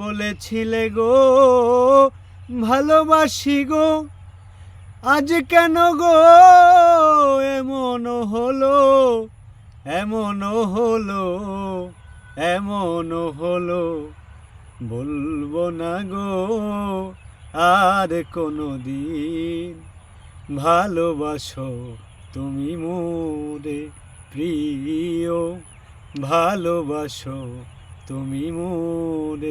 বলেছিলে গো, ভালোবাসি গো। আজ কেন গো এমন হলো এমন হলো এমন হলো? বলব না গো, আর কোনো দিন ভালোবাসো তুমি মোরে প্রিয়, ভালোবাসো তুমি মোরে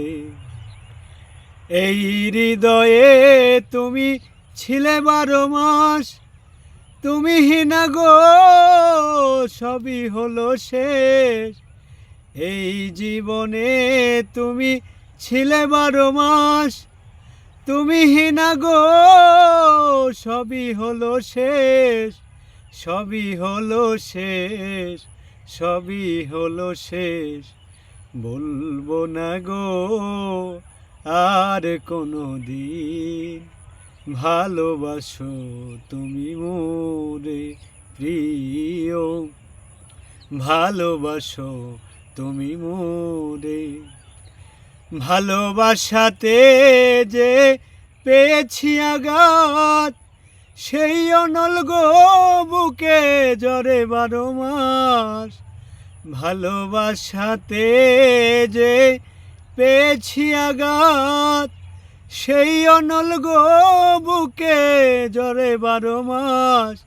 এই হৃদয়ে তুমি ছিলে বারো মাস, তুমি হিনা গো, সবই হলো শেষ। এই জীবনে তুমি ছিলে বারো মাস, তুমি হিনা গো, সবই হলো শেষ। সবই হলো শেষ, সবই হলো শেষ। বলব না গো আর কোনো দিন ভালোবাসো তুমি মোরে প্রিয়। ভালোবাসো তুমি মোরে। ভালোবাসাতে যে পেয়েছি আঘাত, সেই অনল গো বুকে জরে বারো মাস। ভালোবাসাতে যে পেয়েছি আঘাত। সেই অনল গো বুকে জরে বারো মাস।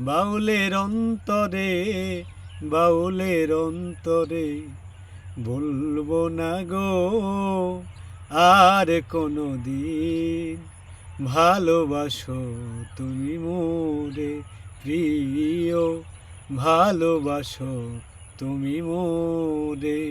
বাউলের অন্তরে বাউলের অন্তরে বলব না গো আর কোনো দিন ভালোবাসো তুমি মোরে প্রিয়, ভালোবাসো তুমি মোরে।